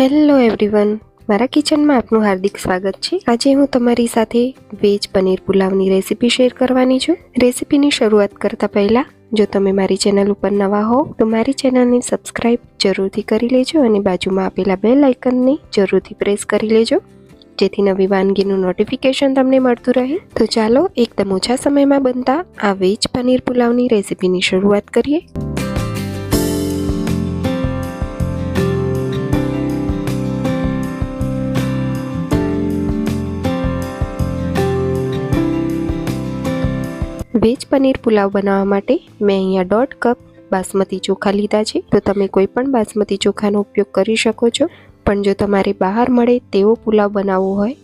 Hello everyone, મારા કિચનમાં આપનું હાર્દિક સ્વાગત છે. આજે હું તમારી સાથે વેજ પનીર પુલાવની રેસીપી શેર કરવાની છું. રેસીપીની શરૂઆત કરતા પહેલા, જો તમે મારી ચેનલ ઉપર નવા હો, તો મારી ચેનલને સબસ્ક્રાઇબ જરૂરથી કરી લેજો અને બાજુમાં આપેલા બેલ આઇકનને જરૂરથી પ્રેસ કરી લેજો. જેથી નવી વાનગીનું નોટિફિકેશન તમને મળતું રહે. તો ચાલો, એકદમ ઓછા સમયમાં બનતા આ વેજ પનીર પુલાવની રેસીપીની શરૂઆત કરીએ. વેજ પનીર પુલાવ બનાવવા માટે મેં અહીંયા દોઢ કપ બાસમતી ચોખા લીધા છે. તો તમે કોઈ પણ બાસમતી ચોખાનો ઉપયોગ કરી શકો છો. પણ જો તમારે બહાર મળે તેવો પુલાવ બનાવવો હોય,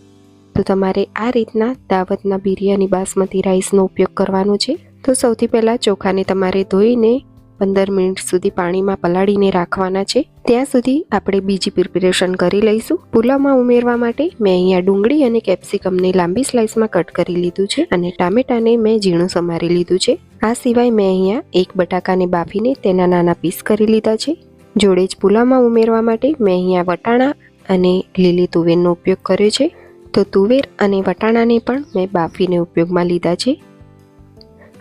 તો તમારે આ રીતના દાવતના બિરયાની બાસમતી રાઈસનો ઉપયોગ કરવાનો છે. તો સૌથી પહેલાં ચોખાને તમારે ધોઈને પંદર મિનિટ સુધી પાણીમાં પલાળીને રાખવાના છે. ત્યાં સુધી આપણે બીજી પ્રિપેરેશન કરી લઈશું. પુલાવમાં ઉમેરવા માટે મેં અહીંયા ડુંગળી અને કેપ્સિકમને લાંબી સ્લાઇસમાં કટ કરી લીધું છે અને ટામેટાને મેં ઝીણું સમારી લીધું છે. આ સિવાય મેં અહીંયા એક બટાકાને બાફીને તેના નાના પીસ કરી લીધા છે. જોડે જ પુલાવમાં ઉમેરવા માટે મેં અહીંયા વટાણા અને લીલી તુવેરનો ઉપયોગ કર્યો છે. તો તુવેર અને વટાણાને પણ મેં બાફીને ઉપયોગમાં લીધા છે.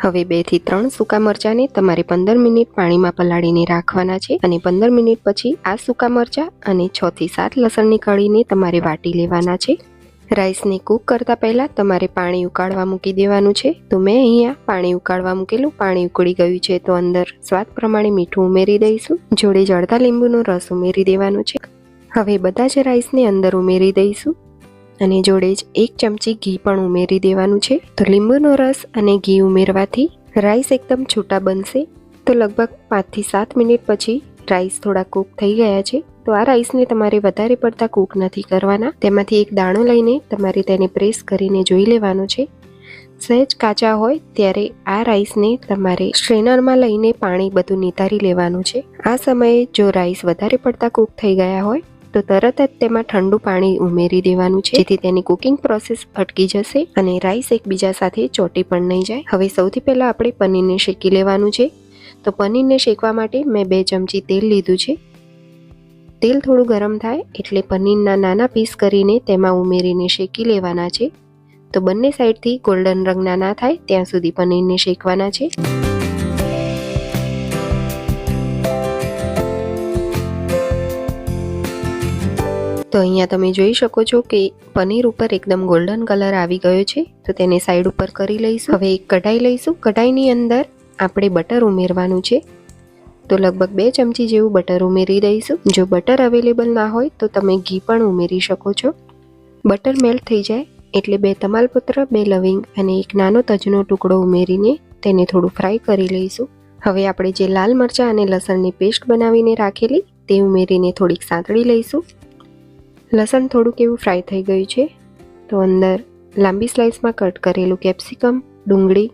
હવે બેથી ત્રણ સૂકા મરચાંને તમારે પંદર મિનિટ પાણીમાં પલાળીને રાખવાના છે અને પંદર મિનિટ પછી આ સૂકા મરચાં અને છ થી સાત લસણની કળીને તમારે વાટી લેવાના છે. રાઈસને કૂક કરતાં પહેલાં તમારે પાણી ઉકાળવા મૂકી દેવાનું છે. તો મેં અહીંયા પાણી ઉકાળવા મૂકેલું પાણી ઉકળી ગયું છે તો અંદર સ્વાદ પ્રમાણે મીઠું ઉમેરી દઈશું. જોડે જ અડધા લીંબુનો રસ ઉમેરી દેવાનો છે. હવે બધા જ રાઈસને અંદર ઉમેરી દઈશું. અને જોડે જ એક ચમચી ઘી પણ ઉમેરી દેવાનું છે. તો લીંબુનો રસ અને ઘી ઉમેરવાથી રાઈસ એકદમ છૂટા બનશે. તો લગભગ પાંચથી સાત મિનિટ પછી રાઈસ થોડા કૂક થઈ ગયા છે. તો આ રાઈસને તમારે વધારે પડતા કૂક નથી કરવાના. તેમાંથી એક દાણો લઈને તમારે તેને પ્રેસ કરીને જોઈ લેવાનો છે. સહેજ કાચા હોય ત્યારે આ રાઈસને તમારે સ્ટ્રેનરમાં લઈને પાણી બધું નિતારી લેવાનું છે. આ સમયે જો રાઈસ વધારે પડતા કૂક થઈ ગયા હોય તો તરત જ તેમાં ઠંડુ પાણી ઉમેરી દેવાનું છે. જેથી તેની કુકિંગ પ્રોસેસ અટકી જશે અને રાઈસ એકબીજા સાથે ચોટી પણ નહીં જાય. હવે સૌથી પહેલાં આપણે પનીરને શેકી લેવાનું છે. તો પનીરને શેકવા માટે મેં બે ચમચી તેલ લીધું છે. તેલ થોડું ગરમ થાય એટલે પનીરના નાના પીસ કરીને તેમાં ઉમેરીને શેકી લેવાના છે. તો બંને સાઈડથી ગોલ્ડન રંગના ના થાય, ત્યાં સુધી પનીરને શેકવાના છે. તો અહીંયા તમે જોઈ શકો છો કે પનીર ઉપર એકદમ ગોલ્ડન કલર આવી ગયો છે. તો તેને સાઈડ ઉપર કરી લઈશું. હવે એક કઢાઈ લઈશું. કઢાઈની અંદર આપણે બટર ઉમેરવાનું છે. તો લગભગ બે ચમચી જેવું બટર ઉમેરી દઈશું. જો બટર અવેલેબલ ના હોય તો તમે ઘી પણ ઉમેરી શકો છો. બટર મેલ્ટ થઈ જાય એટલે બે તમાલપત્ર, બે લવિંગ અને એક નાનો તજનો ટુકડો ઉમેરીને તેને થોડું ફ્રાય કરી લઈશું. હવે આપણે જે લાલ મરચાં અને લસણની પેસ્ટ બનાવીને રાખેલી તે ઉમેરીને થોડીક સાંતળી લઈશું. લસણ થોડુંક એવું ફ્રાય થઈ ગયું છે. તો અંદર લાંબી સ્લાઇસમાં કટ કરેલું કેપ્સિકમ ડુંગળી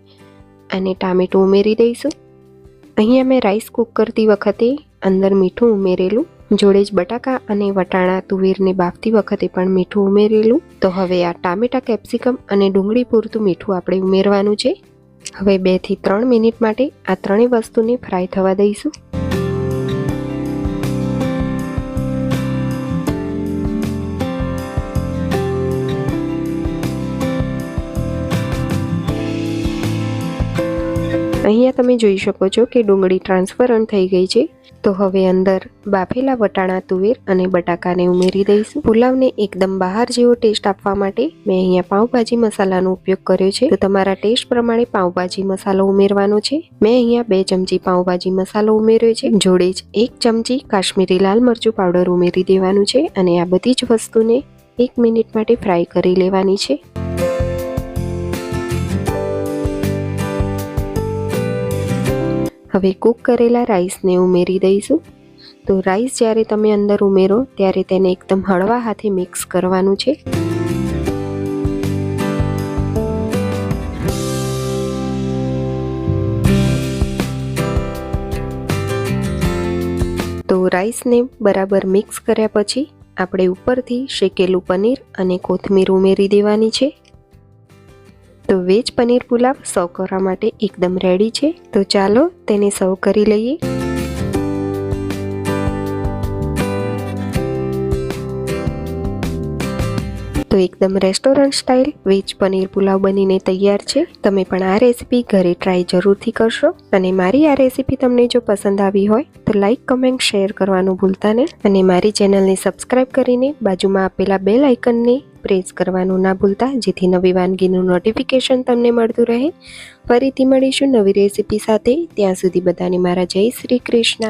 અને ટામેટું ઉમેરી દઈશું. અહીંયા મેં રાઈસ કૂક કરતી વખતે અંદર મીઠું ઉમેરેલું, જોડે જ બટાકા અને વટાણા તુવેરને બાફતી વખતે પણ મીઠું ઉમેરેલું. તો હવે આ ટામેટા કેપ્સિકમ અને ડુંગળી પૂરતું મીઠું આપણે ઉમેરવાનું છે. હવે બેથી ત્રણ મિનિટ માટે આ ત્રણેય વસ્તુને ફ્રાય થવા દઈશું. અહીંયા તમે જોઈ શકો છો કે ડુંગળી ટ્રાન્સફરન્ટ થઈ ગઈ છે. તો હવે અંદર બાફેલા વટાણા, તુવેર અને બટાકાને ઉમેરી દઈશું. પુલાવને એકદમ બહાર જેવો ટેસ્ટ આપવા માટે મેં અહીંયા પાઉંભાજી મસાલાનો ઉપયોગ કર્યો છે. તો તમારા ટેસ્ટ પ્રમાણે પાઉંભાજી મસાલો ઉમેરવાનો છે. મેં અહીંયા બે ચમચી પાઉંભાજી મસાલો ઉમેર્યો છે. જોડે જ એક ચમચી કાશ્મીરી લાલ મરચું પાવડર ઉમેરી દેવાનું છે અને આ બધી જ વસ્તુને એક મિનિટ માટે ફ્રાય કરી લેવાની છે. હવે કૂક કરેલા રાઈસને ઉમેરી દઈશું. તો રાઈસ જ્યારે તમે અંદર ઉમેરો, ત્યારે તેને એકદમ હળવા હાથે મિક્સ કરવાનું છે. તો રાઈસને બરાબર મિક્સ કર્યા પછી, આપણે ઉપરથી શેકેલું પનીર અને કોથમીર ઉમેરી દેવાની છે. તો વેજ પનીર પુલાવ સર્વ કરવા માટે એકદમ રેડી છે. તો ચાલો તેને સર્વ કરી લઈએ. તો એકદમ restaurant style, veg paneer pulao બનીને તૈયાર છે. તમે પણ આ રેસીપી ઘરે ટ્રાય જરૂરથી કરશો. અને મારી આ રેસીપી તમને જો પસંદ આવી હોય, તો લાઇક કમેન્ટ શેર કરવાનું ભૂલતા ને અને મારી ચેનલને સબસ્ક્રાઇબ કરીને બાજુમાં આપેલા બેલ આઇકનને પ્રેસ કરવાનું ના ભૂલતા, જેથી નવી વાનગીનું નોટિફિકેશન તમને મળતું રહે. ફરીથી મળીશું નવી રેસીપી સાથે. ત્યાં સુધી બધાને મારા જય શ્રી કૃષ્ણ.